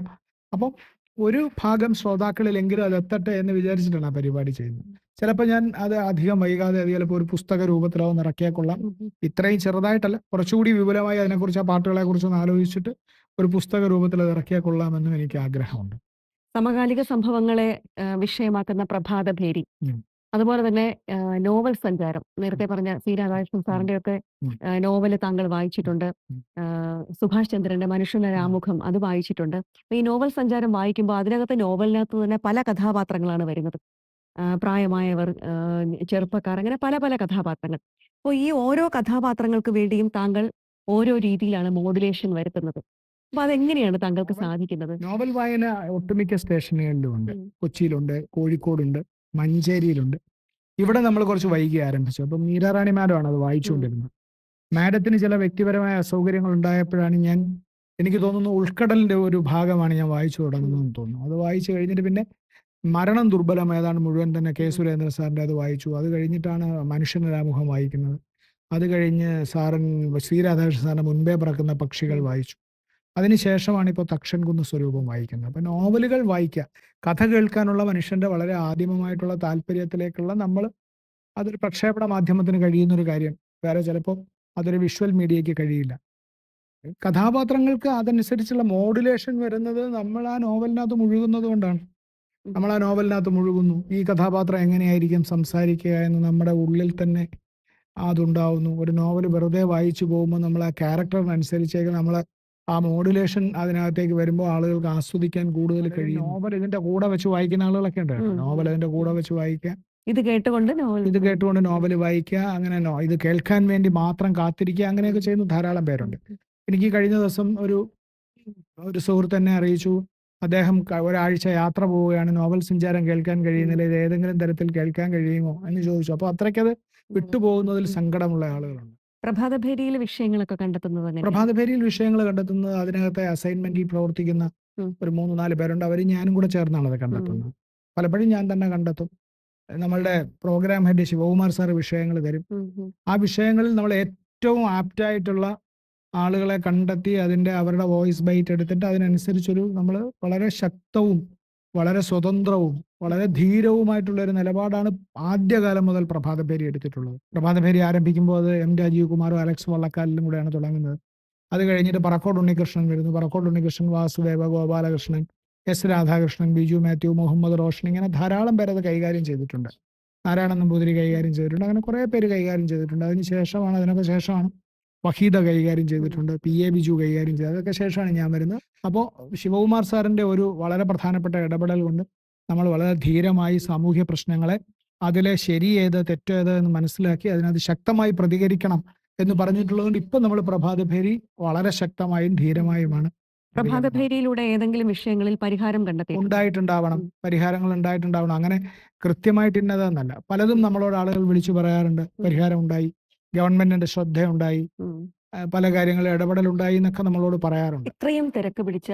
അപ്പം ഒരു ഭാഗം ശ്രോതാക്കളിലെങ്കിലും അത് എത്തട്ടെ എന്ന് വിചാരിച്ചിട്ടാണ് ആ പരിപാടി ചെയ്യുന്നത്. ചിലപ്പോൾ ഞാൻ അത് അധികം വൈകാതെ അത് ചിലപ്പോൾ ഒരു പുസ്തക രൂപത്തിലോ ഒന്ന് ഇറക്കിയാൽ കൊള്ളാം. ഇത്രയും ചെറുതായിട്ടല്ല കുറച്ചുകൂടി വിപുലമായി അതിനെക്കുറിച്ച് ആ പാട്ടുകളെ കുറിച്ച് ഒന്ന് ആലോചിച്ചിട്ട് ഒരു പുസ്തക രൂപത്തിൽ അത് ഇറക്കിയാൽ കൊള്ളാമെന്നും എനിക്ക് ആഗ്രഹമുണ്ട്. സമകാലിക സംഭവങ്ങളെ വിഷയമാക്കുന്ന പ്രഭാതഭേരി. ഭേരി അതുപോലെ തന്നെ നോവൽ സഞ്ചാരം നേരത്തെ പറഞ്ഞ സി. രാധാകൃഷ്ണൻ സാറിന്റെ ഒക്കെ നോവൽ താങ്കൾ വായിച്ചിട്ടുണ്ട്. സുഭാഷ് ചന്ദ്രന്റെ മനുഷ്യന്റെ. ആമുഖം അത് വായിച്ചിട്ടുണ്ട്. ഈ നോവൽ സഞ്ചാരം വായിക്കുമ്പോൾ അതിനകത്ത് നോവലിനകത്ത് തന്നെ പല കഥാപാത്രങ്ങളാണ് വരുന്നത്. പ്രായമായവർ, ചെറുപ്പക്കാർ അങ്ങനെ പല പല കഥാപാത്രങ്ങൾ. അപ്പോൾ ഈ ഓരോ കഥാപാത്രങ്ങൾക്ക് വേണ്ടിയും താങ്കൾ ഓരോ രീതിയിലാണ് മോഡുലേഷൻ വരുത്തുന്നത്. അപ്പൊ അതെങ്ങനെയാണ് താങ്കൾക്ക് സാധിക്കുന്നത്? നോവൽ വായന ഒട്ടുമിക്ക സ്റ്റേഷനുകളിലും ഉണ്ട്. ഉം. കൊച്ചിയിലുണ്ട്, കോഴിക്കോടുണ്ട്, മഞ്ചേരിയിലുണ്ട്. ഇവിടെ നമ്മൾ കുറച്ച് വൈകി ആരംഭിച്ചു. അപ്പം മീരാറാണി മാഡമാണ് അത്. വായിച്ചുകൊണ്ടിരുന്നത്. മാഡത്തിന് ചില വ്യക്തിപരമായ അസൗകര്യങ്ങൾ ഉണ്ടായപ്പോഴാണ് ഞാൻ എനിക്ക് തോന്നുന്നു ഉൾക്കടലിന്റെ ഒരു ഭാഗമാണ് ഞാൻ വായിച്ചു. തുടങ്ങുന്നതെന്ന് തോന്നുന്നു. അത് വായിച്ചു കഴിഞ്ഞിട്ട് പിന്നെ മരണം ദുർബലം ഏതാണ്ട് മുഴുവൻ തന്നെ കെ. സുരേന്ദ്രൻ സാറിന്റെ അത് വായിച്ചു. അത് കഴിഞ്ഞിട്ടാണ് മനുഷ്യനൊരാമുഖം വായിക്കുന്നത്. അത് കഴിഞ്ഞ് സാറൻ ശ്രീ രാധാകൃഷ്ണൻ സാറിന്റെ മുൻപേ പറക്കുന്ന പക്ഷികൾ വായിച്ചു അതിനുശേഷമാണ് ഇപ്പോൾ തക്ഷൻ കുന്ന് സ്വരൂപം വായിക്കുന്നത് അപ്പം നോവലുകൾ വായിക്കുക കഥ കേൾക്കാനുള്ള മനുഷ്യന്റെ വളരെ ആദിമമായിട്ടുള്ള താല്പര്യത്തിലേക്കുള്ള നമ്മൾ അതൊരു പ്രക്ഷേപണ മാധ്യമത്തിന് കഴിയുന്നൊരു കാര്യം വേറെ ചിലപ്പോൾ അതൊരു വിഷ്വൽ മീഡിയയ്ക്ക് കഴിയില്ല കഥാപാത്രങ്ങൾക്ക് അതനുസരിച്ചുള്ള മോഡുലേഷൻ വരുന്നത് നമ്മൾ ആ നോവലിനകത്ത് മുഴുകുന്നത് കൊണ്ടാണ് നമ്മൾ ആ നോവലിനകത്ത് മുഴുകുന്നു. ഈ കഥാപാത്രം എങ്ങനെയായിരിക്കും സംസാരിക്കുക എന്ന് നമ്മുടെ ഉള്ളിൽ തന്നെ അതുണ്ടാവുന്നു. ഒരു നോവൽ വെറുതെ വായിച്ചു പോകുമ്പോൾ നമ്മൾ ആ ക്യാരക്ടറിനനുസരിച്ചേക്ക് നമ്മൾ ആ മോഡുലേഷൻ അതിനകത്തേക്ക് വരുമ്പോൾ ആളുകൾക്ക് ആസ്വദിക്കാൻ കൂടുതൽ കഴിയും നോവൽ ഇതിന്റെ കൂടെ വെച്ച് വായിക്കുന്ന ആളുകളൊക്കെ ഉണ്ട് നോവൽ അതിന്റെ കൂടെ വെച്ച് വായിക്കാം ഇത് കേട്ടുകൊണ്ട് നോവൽ ഇത് കേട്ടുകൊണ്ട് നോവൽ വായിക്കുക. അങ്ങനെ ഇത് കേൾക്കാൻ വേണ്ടി മാത്രം കാത്തിരിക്കുക. അങ്ങനെയൊക്കെ ചെയ്യുന്ന ധാരാളം പേരുണ്ട്. എനിക്ക് കഴിഞ്ഞ ദിവസം ഒരു ഒരു സുഹൃത്ത് എന്നെ അറിയിച്ചു. അദ്ദേഹം ഒരാഴ്ച യാത്ര പോവുകയാണ്. നോവൽ സഞ്ചാരം കേൾക്കാൻ കഴിയുന്നില്ല. ഇത് ഏതെങ്കിലും തരത്തിൽ കേൾക്കാൻ കഴിയുമോ എന്ന് ചോദിച്ചു. അപ്പോൾ അത്രയ്ക്കത് വിട്ടുപോകുന്നതിൽ സങ്കടമുള്ള ആളുകളുണ്ട്. പ്രഭാതഭേരിയിൽ വിഷയങ്ങളൊക്കെ കണ്ടെത്തുന്നത് പ്രഭാതഭേരിയിൽ വിഷയങ്ങൾ കണ്ടെത്തുന്നത് അതിനകത്തെ അസൈൻമെന്റിൽ പ്രവർത്തിക്കുന്ന ഒരു മൂന്ന് നാല് പേരുണ്ട്. അവർ ഞാനും കൂടെ ചേർന്നാണ് അത് കണ്ടെത്തുന്നത്. പലപ്പോഴും ഞാൻ തന്നെ കണ്ടെത്തും. നമ്മളുടെ പ്രോഗ്രാം ഹെഡ് ശിവകുമാർ സാർ വിഷയങ്ങൾ തരും. ആ വിഷയങ്ങളിൽ നമ്മൾ ഏറ്റവും ആപ്റ്റായിട്ടുള്ള ആളുകളെ കണ്ടെത്തി അതിന്റെ അവരുടെ വോയിസ് ബൈറ്റ് എടുത്തിട്ട് അതിനനുസരിച്ചൊരു നമ്മൾ വളരെ ശക്തവും വളരെ സ്വതന്ത്രവും വളരെ ധീരവുമായിട്ടുള്ള ഒരു നിലപാടാണ് ആദ്യകാലം മുതൽ പ്രഭാതഭേരി എടുത്തിട്ടുള്ളത്. പ്രഭാതഭേരി ആരംഭിക്കുമ്പോൾ അത് എം രാജീവ് കുമാറും അലക്സ് വള്ളക്കാലിലും കൂടെയാണ് തുടങ്ങുന്നത്. അത് കഴിഞ്ഞിട്ട് പറക്കോട് ഉണ്ണികൃഷ്ണൻ വരുന്നു. പറക്കോട് ഉണ്ണികൃഷ്ണൻ വാസുദേവ ഗോപാലകൃഷ്ണൻ എസ് രാധാകൃഷ്ണൻ ബിജു മാത്യു മുഹമ്മദ് റോഷൻ ഇങ്ങനെ ധാരാളം പേരത് കൈകാര്യം ചെയ്തിട്ടുണ്ട്. നാരായണൻ നമ്പൂതിരി കൈകാര്യം ചെയ്തിട്ടുണ്ട്. അങ്ങനെ കുറേ പേര് കൈകാര്യം ചെയ്തിട്ടുണ്ട്. അതിന് ശേഷമാണ് അതിനൊക്കെ ശേഷമാണ് വഹീദ കൈകാര്യം ചെയ്തിട്ടുണ്ട് പി. എ. ബിജു കൈകാര്യം ചെയ്തത് അതൊക്കെ ശേഷമാണ് ഞാൻ വരുന്നത്. അപ്പോൾ ശിവകുമാർ സാറിന്റെ ഒരു വളരെ പ്രധാനപ്പെട്ട ഇടപെടൽ കൊണ്ട് നമ്മൾ വളരെ ധീരമായി സാമൂഹ്യ പ്രശ്നങ്ങളെ അതിലെ ശരി ഏത് തെറ്റേത് എന്ന് മനസ്സിലാക്കി അതിനകത്ത് ശക്തമായി പ്രതികരിക്കണം എന്ന് പറഞ്ഞിട്ടുള്ളതുകൊണ്ട് ഇപ്പം നമ്മൾ പ്രഭാതഭേരി വളരെ ശക്തമായും ധീരമായുമാണ്. പ്രഭാതഭേരിയിലൂടെ ഏതെങ്കിലും വിഷയങ്ങളിൽ പരിഹാരം കണ്ടെത്തി ഉണ്ടായിട്ടുണ്ടാവണം. പരിഹാരങ്ങൾ ഉണ്ടായിട്ടുണ്ടാവണം. അങ്ങനെ കൃത്യമായിട്ട് ഇന്നതെന്നല്ല പലതും നമ്മളോട് ആളുകൾ വിളിച്ചു പറയാറുണ്ട് പരിഹാരം ഉണ്ടായി ഗവൺമെന്റിന്റെ ശ്രദ്ധയുണ്ടായി. പല കാര്യങ്ങളിൽ ഇടപെടലുണ്ടായി എന്നൊക്കെ നമ്മളോട് പറയാറുണ്ട്. ഇത്രയും തിരക്ക് പിടിച്ച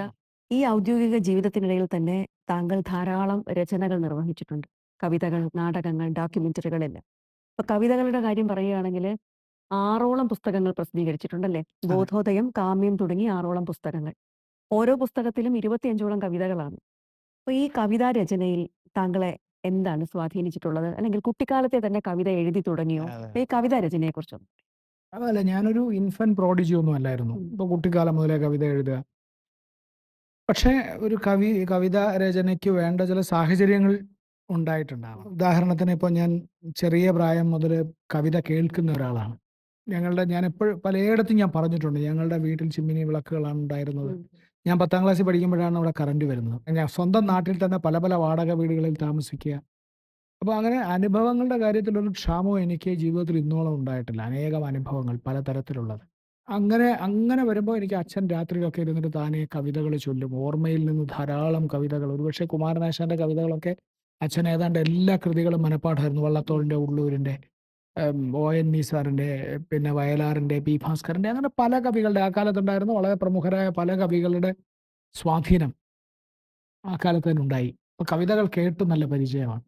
ഈ ഔദ്യോഗിക ജീവിതത്തിനിടയിൽ തന്നെ താങ്കൾ ധാരാളം രചനകൾ നിർവഹിച്ചിട്ടുണ്ട്. കവിതകൾ നാടകങ്ങൾ ഡോക്യുമെന്ററികളെല്ലാം. ഇപ്പൊ കവിതകളുടെ കാര്യം പറയുകയാണെങ്കിൽ ആറോളം പുസ്തകങ്ങൾ പ്രസിദ്ധീകരിച്ചിട്ടുണ്ടല്ലേ? ബോധോദയം കാമ്യം തുടങ്ങി ആറോളം പുസ്തകങ്ങൾ. ഓരോ പുസ്തകത്തിലും ഇരുപത്തിയഞ്ചോളം കവിതകളാണ്. അപ്പൊ ഈ കവിതാ രചനയിൽ താങ്കളെ എന്താണ് സ്വാധീനിച്ചിട്ടുള്ളത്? അല്ലെങ്കിൽ കുട്ടിക്കാലത്തെ തന്നെ കവിത എഴുതി തുടങ്ങിയോ? ഈ കവിതാ രചനയെ കുറിച്ച് അതല്ല ഞാനൊരു ഇൻഫന്റ് പ്രോഡിജി ഒന്നും അല്ലായിരുന്നു. ഇപ്പൊ കുട്ടിക്കാലം മുതലേ കവിത എഴുതുക. പക്ഷേ ഒരു കവി കവിത രചനയ്ക്ക് വേണ്ട ചില സാഹചര്യങ്ങൾ ഉണ്ടായിട്ടുണ്ടാവാം. ഉദാഹരണത്തിന് ഇപ്പോൾ ഞാൻ ചെറിയ പ്രായം മുതൽ കവിത കേൾക്കുന്ന ഒരാളാണ്. ഞങ്ങളുടെ ഞാൻ എപ്പോഴും പലയിടത്തും ഞാൻ പറഞ്ഞിട്ടുണ്ട്. ഞങ്ങളുടെ വീട്ടിൽ ചിമ്മിനി വിളക്കുകളാണ് ഉണ്ടായിരുന്നത്. ഞാൻ പത്താം ക്ലാസ്സിൽ പഠിക്കുമ്പോഴാണ് അവിടെ കറണ്ട് വരുന്നത്. ഞാൻ സ്വന്തം നാട്ടിൽ തന്നെ പല പല വാടക വീടുകളിൽ താമസിക്കുക. അപ്പോൾ അങ്ങനെ അനുഭവങ്ങളുടെ കാര്യത്തിലൊരു ക്ഷാമവും എനിക്ക് ജീവിതത്തിൽ ഇന്നോളം ഉണ്ടായിട്ടില്ല. അനേകം അനുഭവങ്ങൾ പലതരത്തിലുള്ളത്. അങ്ങനെ അങ്ങനെ വരുമ്പോൾ എനിക്ക് അച്ഛൻ രാത്രിയിലൊക്കെ ഇരുന്നിട്ട് താനേ കവിതകൾ ചൊല്ലും. ഓർമ്മയിൽ നിന്ന് ധാരാളം കവിതകൾ. ഒരുപക്ഷെ കുമാരനാശാന്റെ കവിതകളൊക്കെ അച്ഛൻ ഏതാണ്ട് എല്ലാ കൃതികളും മനപ്പാടായിരുന്നു വള്ളത്തോളിന്റെ ഉള്ളൂരിന്റെ ഒ എൻ വി സാറിന്റെ പിന്നെ വയലാറിന്റെ പി ഭാസ്കറിന്റെ അങ്ങനെ പല കവികളുടെ ആ കാലത്തുണ്ടായിരുന്ന വളരെ പ്രമുഖരായ പല കവികളുടെ സ്വാധീനം ആ കാലത്ത് തന്നെ ഉണ്ടായി. അപ്പോൾ കവിതകൾ കേട്ട് നല്ല പരിചയമാണ്.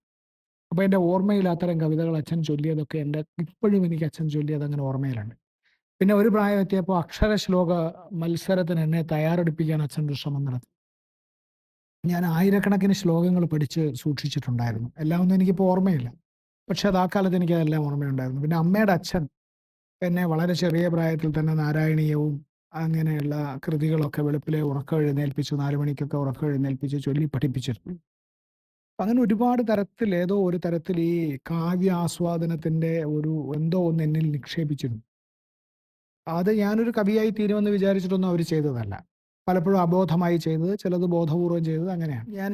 അപ്പോൾ എന്റെ ഓർമ്മയിൽ അത്തരം കവിതകൾ അച്ഛൻ ചൊല്ലിയതൊക്കെ എന്റെ ഇപ്പോഴും എനിക്ക് അച്ഛൻ ചൊല്ലിയത് അങ്ങനെ ഓർമ്മയിലുണ്ട്. പിന്നെ ഒരു പ്രായം എത്തിയപ്പോൾ അക്ഷരശ്ലോക മത്സരത്തിന് എന്നെ തയ്യാറെടുപ്പിക്കാൻ അച്ഛൻ ഒരു ശ്രമം നടത്തി. ഞാൻ ആയിരക്കണക്കിന് ശ്ലോകങ്ങൾ പഠിച്ച് സൂക്ഷിച്ചിട്ടുണ്ടായിരുന്നു. എല്ലാം ഒന്നും എനിക്കിപ്പോൾ ഓർമ്മയില്ല. പക്ഷെ അത് ആ കാലത്ത് എനിക്ക് അതെല്ലാം ഓർമ്മയുണ്ടായിരുന്നു. പിന്നെ അമ്മയുടെ അച്ഛൻ എന്നെ വളരെ ചെറിയ പ്രായത്തിൽ തന്നെ നാരായണീയവും അങ്ങനെയുള്ള കൃതികളൊക്കെ വെളുപ്പിലെ ഉറക്കം എഴുന്നേൽപ്പിച്ചു നാലു മണിക്കൊക്കെ ഉറക്കം എഴുന്നേൽപ്പിച്ച് ചൊല്ലി പഠിപ്പിച്ചിരുന്നു. അങ്ങനെ ഒരുപാട് തരത്തിൽ ഏതോ ഒരു തരത്തിൽ ഈ കാവ്യ ആസ്വാദനത്തിന്റെ ഒരു എന്തോ ഒന്ന് എന്നിൽ നിക്ഷേപിച്ചിരുന്നു. അത് ഞാനൊരു കവിയായി തീരുമെന്ന് വിചാരിച്ചിട്ടൊന്നും അവർ ചെയ്തതല്ല. പലപ്പോഴും അബോധമായി ചെയ്തത് ചിലത് ബോധപൂർവം ചെയ്തത് അങ്ങനെയാണ്. ഞാൻ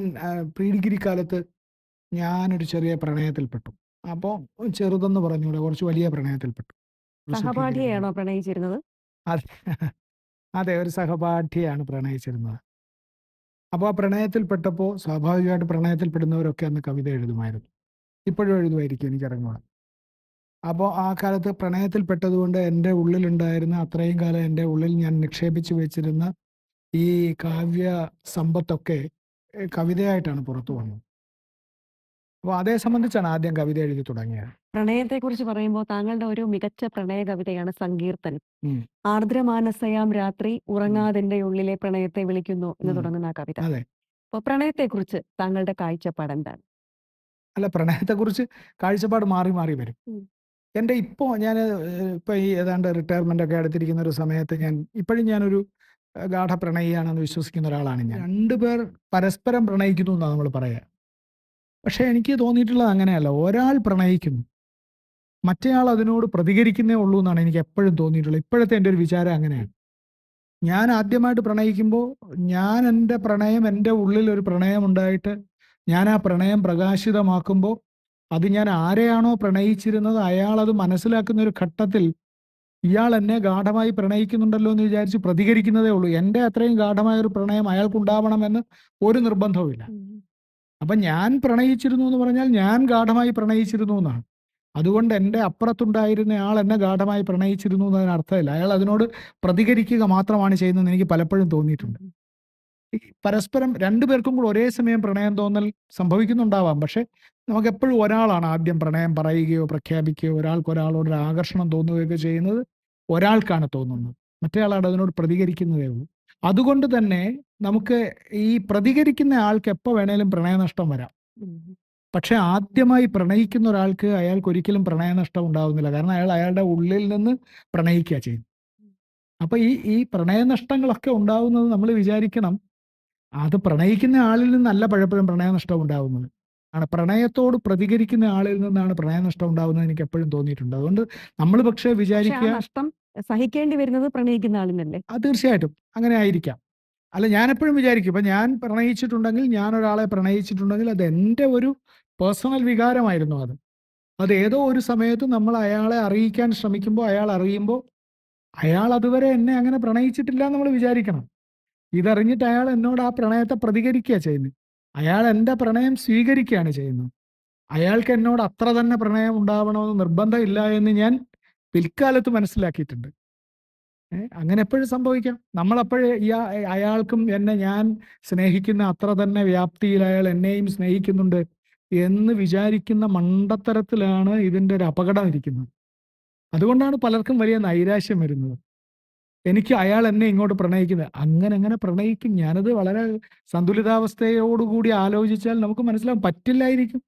പ്രീ ഡിഗ്രി കാലത്ത് ഞാനൊരു ചെറിയ പ്രണയത്തിൽപ്പെട്ടു. അപ്പോൾ ചെറുതെന്ന് പറഞ്ഞൂടെ കുറച്ച് വലിയ പ്രണയത്തിൽപ്പെട്ടു. ഒരു സഹപാഠിയെയാണോ പ്രണയിച്ചിരുന്നത്? അതെ അതെ ഒരു സഹപാഠിയാണ് പ്രണയിച്ചിരുന്നത്. അപ്പോൾ ആ പ്രണയത്തിൽപ്പെട്ടപ്പോൾ സ്വാഭാവികമായിട്ട് പ്രണയത്തിൽപ്പെടുന്നവരൊക്കെ അന്ന് കവിത എഴുതുമായിരുന്നു. ഇപ്പോഴും എഴുതുമായിരിക്കും എനിക്കറിഞ്ഞൂടാ അപ്പോൾ ആ കാലത്ത് പ്രണയത്തിൽപ്പെട്ടതുകൊണ്ട് എന്റെ ഉള്ളിലുണ്ടായിരുന്ന അത്രയും കാലം എന്റെ ഉള്ളിൽ ഞാൻ നിക്ഷേപിച്ചു വെച്ചിരുന്ന ഈ കാവ്യ സമ്പത്തൊക്കെ കവിതയായിട്ടാണ് പുറത്തു വന്നത്. അപ്പോൾ അതേ സംബന്ധിച്ചാണ് ആദ്യം കവിത എഴുതി തുടങ്ങിയത് പ്രണയത്തെ കുറിച്ച് പറയുമ്പോൾ താങ്കളുടെ ഒരു മികച്ച പ്രണയ കവിതയാണ് സങ്കീർത്തനം. ആർദ്രമാനസയാം രാത്രി ഉറങ്ങാതിന്റെ ഉള്ളിലെ പ്രണയത്തെ വിളിക്കുന്നു എന്ന് തുടങ്ങുന്ന ആ കവിത. അതെ. പ്രണയത്തെ കുറിച്ച് താങ്കളുടെ കാഴ്ചപ്പാട് എന്താണ്? അല്ല പ്രണയത്തെ കുറിച്ച് കാഴ്ചപ്പാട് മാറി മാറി വരും. എന്റെ എന്റെ ഇപ്പോ ഞാൻ ഇപ്പൊ ഈ ഏതാണ്ട് റിട്ടയർമെന്റ് ഒക്കെ അടുത്തിരിക്കുന്ന ഒരു സമയത്ത് ഞാൻ ഇപ്പോഴും ഞാനൊരു ഗാഠ പ്രണയിയാണെന്ന് വിശ്വസിക്കുന്ന ഒരാളാണ് ഞാൻ. 2 പേർ പരസ്പരം പ്രണയിക്കുന്നു എന്നാണ് നമ്മൾ പറയാ. പക്ഷേ എനിക്ക് തോന്നിയിട്ടുള്ളത് അങ്ങനെയല്ല. ഒരാൾ പ്രണയിക്കുന്നു. മറ്റേയാൾ അതിനോട് പ്രതികരിക്കുന്നേ ഉള്ളൂ എന്നാണ് എനിക്ക് എപ്പോഴും തോന്നിയിട്ടുള്ളത്. ഇപ്പോഴത്തെ എന്റെ ഒരു വിചാരം അങ്ങനെയാണ്. ഞാൻ ആദ്യമായിട്ട് പ്രണയിക്കുമ്പോൾ ഞാൻ എന്റെ പ്രണയം എന്റെ ഉള്ളിൽ ഒരു പ്രണയം ഉണ്ടായിട്ട് ഞാൻ ആ പ്രണയം പ്രകാശിതമാക്കുമ്പോൾ അത് ഞാൻ ആരെയാണോ പ്രണയിച്ചിരുന്നത് അയാൾ അത് മനസ്സിലാക്കുന്ന ഒരു ഘട്ടത്തിൽ ഇയാൾ എന്നെ ഗാഠമായി പ്രണയിക്കുന്നുണ്ടല്ലോ എന്ന് വിചാരിച്ച് പ്രതികരിക്കുന്നതേ ഉള്ളൂ. എന്റെ അത്രയും ഗാഠമായ ഒരു പ്രണയം അയാൾക്കുണ്ടാവണമെന്ന് ഒരു നിർബന്ധവുമില്ല. അപ്പൊ ഞാൻ പ്രണയിച്ചിരുന്നു എന്ന് പറഞ്ഞാൽ ഞാൻ ഗാഠമായി പ്രണയിച്ചിരുന്നു എന്നാണ്. അതുകൊണ്ട് എന്റെ അപ്പുറത്തുണ്ടായിരുന്ന ആൾ എന്നെ ഗാഠമായി പ്രണയിച്ചിരുന്നു എന്നതിന് അർത്ഥമില്ല. അയാൾ അതിനോട് പ്രതികരിക്കുക മാത്രമാണ് ചെയ്യുന്നതെന്ന് എനിക്ക് പലപ്പോഴും തോന്നിയിട്ടുണ്ട്. പരസ്പരം 2 പേർക്കും കൂടെ ഒരേ സമയം പ്രണയം തോന്നൽ സംഭവിക്കുന്നുണ്ടാവാം. പക്ഷെ നമുക്ക് എപ്പോഴും ഒരാളാണ് ആദ്യം പ്രണയം പറയുകയോ പ്രഖ്യാപിക്കുകയോ ഒരാൾക്ക് ഒരാളോട് ഒരു ആകർഷണം തോന്നുകയൊക്കെ ചെയ്യുന്നത് ഒരാൾക്കാണ് തോന്നുന്നത്. മറ്റേയാളാണ് അതിനോട് പ്രതികരിക്കുന്നതേ ഉള്ളൂ. അതുകൊണ്ട് തന്നെ നമുക്ക് ഈ പ്രതികരിക്കുന്ന ആൾക്ക് എപ്പോ വേണേലും പ്രണയനഷ്ടം വരാം. പക്ഷെ ആദ്യമായി പ്രണയിക്കുന്ന ഒരാൾക്ക് അയാൾക്ക് ഒരിക്കലും പ്രണയനഷ്ടം ഉണ്ടാവുന്നില്ല. കാരണം അയാൾ അയാളുടെ ഉള്ളിൽ നിന്ന് പ്രണയിക്കുക ചെയ്യുന്നത്. അപ്പൊ ഈ ഈ പ്രണയനഷ്ടങ്ങളൊക്കെ ഉണ്ടാവുന്നത് നമ്മൾ വിചാരിക്കണം അത് പ്രണയിക്കുന്ന ആളിൽ നിന്നല്ല പലപ്പോഴും പ്രണയനഷ്ടം ഉണ്ടാവുന്നത്. ആണ് പ്രണയത്തോട് പ്രതികരിക്കുന്ന ആളിൽ നിന്നാണ് പ്രണയനഷ്ടം ഉണ്ടാവുന്നത് എനിക്ക് എപ്പോഴും തോന്നിയിട്ടുണ്ട്. അതുകൊണ്ട് നമ്മൾ പക്ഷേ പക്ഷേ വിചാരിക്കുക നഷ്ടം സഹിക്കേണ്ടി വരുന്നത് പ്രണയിക്കുന്ന ആളിനല്ലേ? അത് തീർച്ചയായിട്ടും അങ്ങനെ ആയിരിക്കാം. അല്ല ഞാൻ എപ്പോഴും വിചാരിക്കും ഇപ്പൊ ഞാൻ പ്രണയിച്ചിട്ടുണ്ടെങ്കിൽ ഞാൻ ഒരാളെ പ്രണയിച്ചിട്ടുണ്ടെങ്കിൽ അത് എന്റെ ഒരു പേഴ്സണൽ വികാരമായിരുന്നു അത്. അത് ഏതോ ഒരു സമയത്ത് നമ്മൾ അയാളെ അറിയിക്കാൻ ശ്രമിക്കുമ്പോൾ അയാൾ അറിയുമ്പോൾ അയാൾ അതുവരെ എന്നെ അങ്ങനെ പ്രണയിച്ചിട്ടില്ല നമ്മൾ വിചാരിക്കണം. ഇതറിഞ്ഞിട്ട് അയാൾ എന്നോട് ആ പ്രണയത്തെ പ്രതികരിക്കുക ചെയ്യുന്നത്. അയാൾ എന്റെ പ്രണയം സ്വീകരിക്കുകയാണ് ചെയ്യുന്നത്. അയാൾക്ക് എന്നോട് അത്ര തന്നെ പ്രണയം ഉണ്ടാവണമെന്ന് നിർബന്ധമില്ല എന്ന് ഞാൻ പിൽക്കാലത്ത് മനസ്സിലാക്കിയിട്ടുണ്ട്. അങ്ങനെ എപ്പോഴും സംഭവിക്കാം. നമ്മൾ അപ്പോഴേ അയാൾക്കും എന്നെ ഞാൻ സ്നേഹിക്കുന്ന അത്ര തന്നെ വ്യാപ്തിയിൽ അയാൾ എന്നെയും സ്നേഹിക്കുന്നുണ്ട് എന്ന് വിചാരിക്കുന്ന മണ്ടത്തരത്തിലാണ് ഇതിന്റെ ഒരു അപകടം ഇരിക്കുന്നത്. അതുകൊണ്ടാണ് പലർക്കും വലിയ നൈരാശ്യം വരുന്നത്. എനിക്ക് അയാൾ എന്നെ ഇങ്ങോട്ട് പ്രണയിക്കുന്നത്. അങ്ങനെ അങ്ങനെ പ്രണയിക്കും? ഞാനത് വളരെ സന്തുലിതാവസ്ഥയോടുകൂടി ആലോചിച്ചാൽ നമുക്ക് മനസ്സിലാവും പറ്റില്ലായിരിക്കും.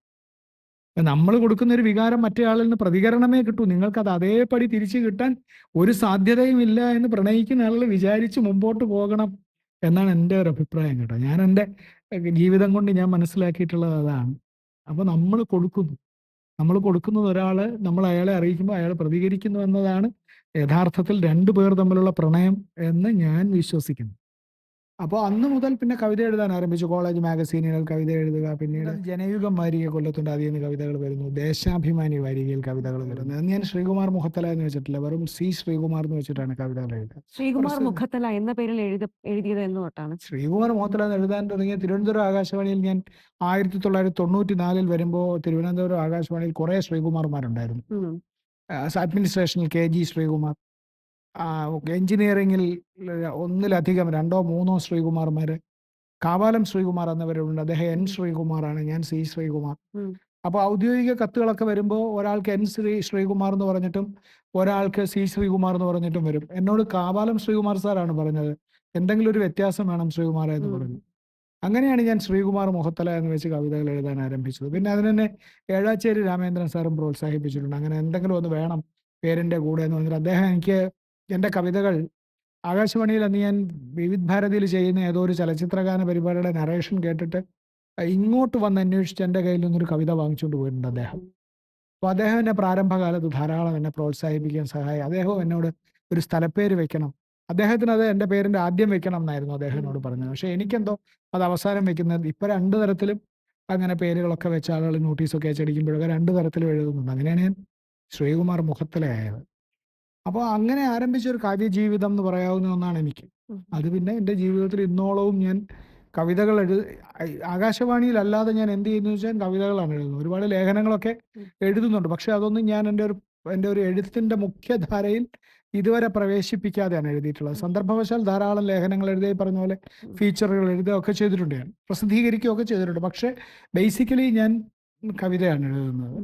നമ്മൾ കൊടുക്കുന്ന ഒരു വികാരം മറ്റേയാളിൽ നിന്ന് പ്രതികരണമേ കിട്ടൂ. നിങ്ങൾക്കത് അതേപടി തിരിച്ചു കിട്ടാൻ ഒരു സാധ്യതയും ഇല്ല എന്ന് പ്രണയിക്കുന്ന ആളുകൾ വിചാരിച്ച് മുമ്പോട്ട് പോകണം എന്നാണ് എന്റെ ഒരു അഭിപ്രായം കേട്ടോ. ഞാൻ എന്റെ ജീവിതം കൊണ്ട് ഞാൻ മനസ്സിലാക്കിയിട്ടുള്ളത് അതാണ്. അപ്പൊ നമ്മൾ കൊടുക്കുന്നു. നമ്മൾ കൊടുക്കുന്നത് ഒരാൾ നമ്മൾ അയാളെ അറിയിക്കുമ്പോൾ അയാൾ പ്രതികരിക്കുന്നു എന്നതാണ് യഥാർത്ഥത്തിൽ രണ്ടു പേർ തമ്മിലുള്ള പ്രണയം എന്ന് ഞാൻ വിശ്വസിക്കുന്നു. അപ്പൊ അന്ന് മുതൽ പിന്നെ കവിത എഴുതാൻ ആരംഭിച്ചു. കോളേജ് മാഗസീനുകൾ കവിത എഴുതുക. പിന്നീട് ജനയുഗം വാരിക കൊല്ലത്തുണ്ട് അതിൽ നിന്ന് കവിതകൾ വരുന്നു. ദേശാഭിമാനി വാരികയിൽ കവിതകൾ വരുന്നു. അന്ന് ഞാൻ ശ്രീകുമാർ മുഖത്തല എന്ന് വെച്ചിട്ടില്ല. വെറും സി ശ്രീകുമാർ എന്ന് വെച്ചിട്ടാണ് കവിതകൾ എഴുതുക. ശ്രീകുമാർ മുഖത്തല എന്ന പേരിൽ എഴുത എഴുതിയത് എന്ന് തൊട്ടാണ്. ശ്രീകുമാർ മുഖത്തല എന്ന് എഴുതാൻ തുടങ്ങിയ തിരുവനന്തപുരം ആകാശവാണിയിൽ ഞാൻ 1994 വരുമ്പോ തിരുവനന്തപുരം ആകാശവാണിയിൽ കുറേ ശ്രീകുമാർമാരുണ്ടായിരുന്നു. അഡ്മിനിസ്ട്രേഷനിൽ കെ ജി ശ്രീകുമാർ. ആഹ് എഞ്ചിനീയറിംഗിൽ ഒന്നിലധികം 2ഓ 3ഓ ശ്രീകുമാർമാര്. കാവാലം ശ്രീകുമാർ എന്നവരുണ്ട്. അദ്ദേഹം എൻ ഉം. ശ്രീകുമാറാണ്. ഞാൻ സി ശ്രീകുമാർ. ഉം. അപ്പൊ ഔദ്യോഗിക കത്തുകളൊക്കെ വരുമ്പോൾ ഒരാൾക്ക് എൻ ശ്രീ ശ്രീകുമാർ എന്ന് പറഞ്ഞിട്ടും ഒരാൾക്ക് സി ശ്രീകുമാർ എന്ന് പറഞ്ഞിട്ടും വരും. എന്നോട് കാവാലം ശ്രീകുമാർ സാറാണ് പറഞ്ഞത്. എന്തെങ്കിലും ഒരു വ്യത്യാസം വേണം ശ്രീകുമാറേ എന്ന് ഉം. പറഞ്ഞു. അങ്ങനെയാണ് ഞാൻ ശ്രീകുമാർ മുഖത്തല എന്ന് വെച്ച് കവിതകൾ എഴുതാൻ ആരംഭിച്ചത്. പിന്നെ അതിനെന്നെ ഏഴാച്ചേരി രാമേന്ദ്രൻ സാറും പ്രോത്സാഹിപ്പിച്ചിട്ടുണ്ട്. അങ്ങനെ എന്തെങ്കിലും ഒന്ന് വേണം പേരിന്റെ കൂടെ എന്ന് പറഞ്ഞിട്ട് അദ്ദേഹം എനിക്ക് എന്റെ കവിതകൾ ആകാശവാണിയിൽ അന്ന് ഞാൻ വിവിധ് ഭാരതിയിൽ ചെയ്യുന്ന ഏതോ ഒരു ചലച്ചിത്രഗാന പരിപാടിയുടെ നറേഷൻ കേട്ടിട്ട് ഇങ്ങോട്ട് വന്ന് അന്വേഷിച്ച് എന്റെ കയ്യിൽ നിന്നൊരു കവിത വാങ്ങിച്ചുകൊണ്ട് പോയിട്ടുണ്ട് അദ്ദേഹം. അപ്പൊ അദ്ദേഹം എന്നെ പ്രാരംഭകാലത്ത് ധാരാളം എന്നെ പ്രോത്സാഹിപ്പിക്കാൻ സഹായി അദ്ദേഹം എന്നോട് ഒരു സ്ഥലപ്പേര് വെക്കണം. അദ്ദേഹത്തിന് അത് എന്റെ പേരിന്റെ ആദ്യം വെക്കണം എന്നായിരുന്നു അദ്ദേഹം എന്നോട് പറഞ്ഞത്. പക്ഷേ എനിക്കെന്തോ അത് അവസാനം വെക്കുന്നത് ഇപ്പൊ രണ്ട് തരത്തിലും അങ്ങനെ പേരുകളൊക്കെ വെച്ച ആളുകൾ നോട്ടീസൊക്കെ അച്ചടിക്കുമ്പോഴൊക്കെ രണ്ട് തരത്തിലും എഴുതുന്നുണ്ട്. അങ്ങനെയാണ് ഞാൻ ശ്രീകുമാർ മുഖത്തലയായത്. അപ്പൊ അങ്ങനെ ആരംഭിച്ച ഒരു കാവ്യജീവിതം എന്ന് പറയാവുന്ന ഒന്നാണ് എനിക്ക്. അത് പിന്നെ എന്റെ ജീവിതത്തിൽ ഇന്നോളവും ഞാൻ കവിതകൾ എഴു ആകാശവാണിയിലല്ലാതെ ഞാൻ എന്ത് ചെയ്യുന്നു വെച്ചാൽ കവിതകളാണ് എഴുതുന്നത്. ഒരുപാട് ലേഖനങ്ങളൊക്കെ എഴുതുന്നുണ്ട്. പക്ഷെ അതൊന്നും ഞാൻ എന്റെ ഒരു എന്റെ ഒരു എഴുത്തിന്റെ മുഖ്യധാരയിൽ ഇതുവരെ പ്രവേശിപ്പിക്കാതെയാണ് എഴുതിയിട്ടുള്ളത്. സന്ദർഭവശാൽ ധാരാളം ലേഖനങ്ങൾ എഴുതി പറഞ്ഞ പോലെ ഫീച്ചറുകൾ എഴുതുക ഒക്കെ ചെയ്തിട്ടുണ്ട് ഞാൻ. പ്രസിദ്ധീകരിക്കുകയൊക്കെ ചെയ്തിട്ടുണ്ട്. പക്ഷേ ബേസിക്കലി ഞാൻ കവിതയാണ് എഴുതുന്നത്.